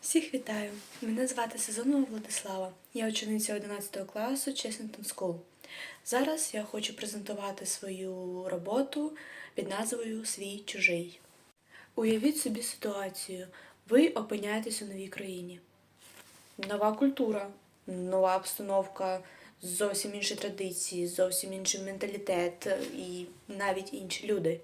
Всіх вітаю! Мене звати Сезонова Владислава. Я учениця 11 класу Chessington School. Зараз я хочу презентувати свою роботу під назвою Свій чужий. Уявіть собі ситуацію. Ви опиняєтесь у новій країні. Нова культура, нова обстановка, зовсім інші традиції, зовсім інший менталітет і навіть інші люди.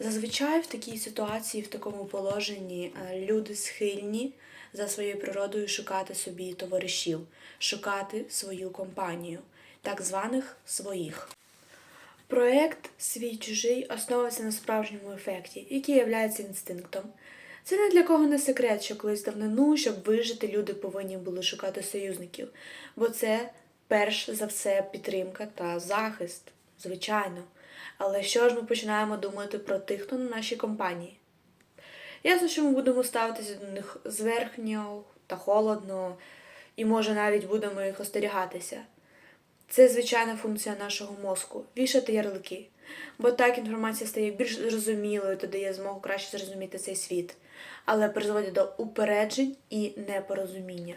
Зазвичай в такій ситуації, в такому положенні е, люди схильні за своєю природою шукати собі товаришів, шукати свою компанію, так званих своїх. Проект Свій чужий основується на справжньому ефекті, який є інстинктом. Це не для кого не секрет, що колись давнину, щоб вижити, люди повинні були шукати союзників, бо це перш за все підтримка та захист, звичайно. Але що ж ми починаємо думати про тих, хто на нашій компанії? Ясно, що ми будемо ставитися до них зверхньо та холодно, і може навіть будемо їх остерігатися. Це звичайна функція нашого мозку вішати ярлики. Бо так інформація стає більш зрозумілою та дає змогу краще зрозуміти цей світ, але призводить до упереджень і непорозуміння.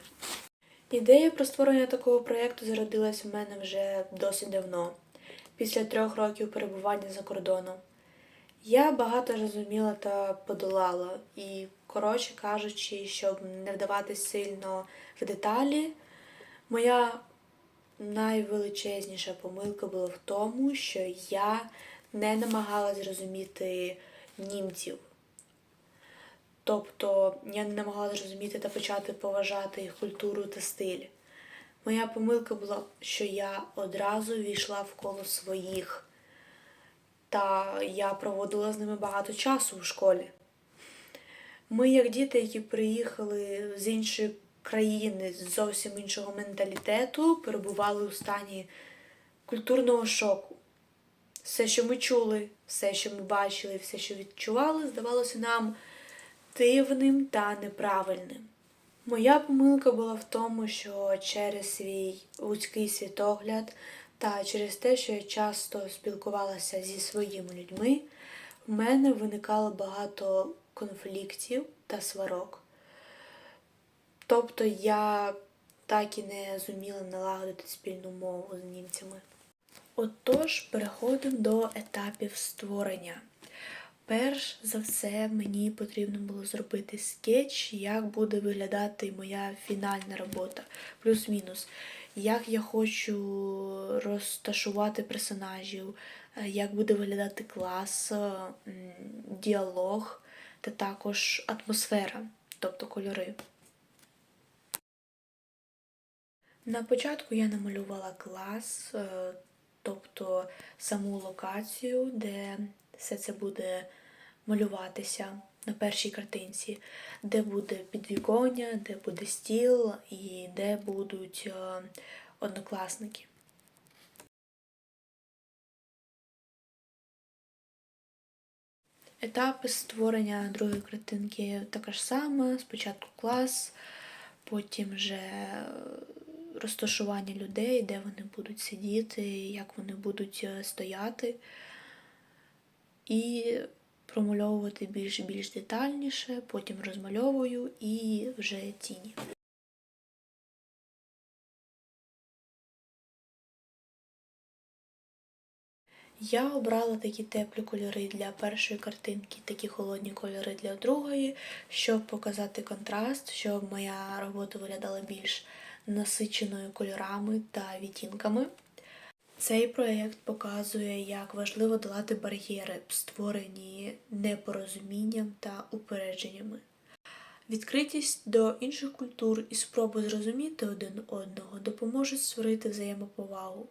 Ідея про створення такого проєкту зародилась в мене вже досить давно, після трьох років перебування за кордоном. Я багато розуміла та подолала, і, коротше кажучи, щоб не вдаватись сильно в деталі, моя найвеличезніша помилка була в тому, що я не намагалась зрозуміти німців. Тобто я не намагалася зрозуміти та почати поважати їх культуру та стиль. Моя помилка була, що я одразу війшла в коло своїх, та я проводила з ними багато часу в школі. Ми, як діти, які приїхали з іншої країни, з зовсім іншого менталітету, перебували у стані культурного шоку. Все, що ми чули, все, що ми бачили, все, що відчували, здавалося нам дивним та неправильним. Моя помилка була в тому, що через свій вузький світогляд та через те, що я часто спілкувалася зі своїми людьми, в мене виникало багато конфліктів та сварок. Тобто я так і не зуміла налагодити спільну мову з німцями. Отож, переходимо до етапів створення. Перш за все, мені потрібно було зробити скетч, як буде виглядати моя фінальна робота, плюс-мінус. Як я хочу розташувати персонажів, е, як буде виглядати клас, е, діалог та також атмосфера, тобто кольори. На початку я намалювала клас, е, тобто саму локацію, де все це буде малюватися на першій картинці, де буде підвіконня, де буде стіл і де будуть е, однокласники. Етапи створення другої картинки така ж сама. Спочатку клас, потім вже розташування людей, де вони будуть сидіти, як вони будуть е, стояти і промальовувати більш більш детальніше, потім розмальовую і вже тіні. Я обрала такі теплі кольори для першої картинки, такі холодні кольори для другої, щоб показати контраст, щоб моя робота виглядала більш насиченою кольорами та відтінками. Цей проєкт показує, як важливо долати бар'єри, створені непорозумінням та упередженнями. Відкритість до інших культур і спроби зрозуміти один одного допоможуть створити взаємоповагу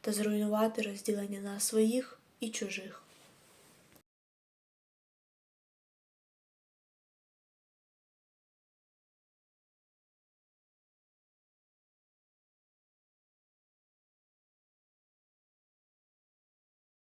та зруйнувати розділення на своїх і чужих.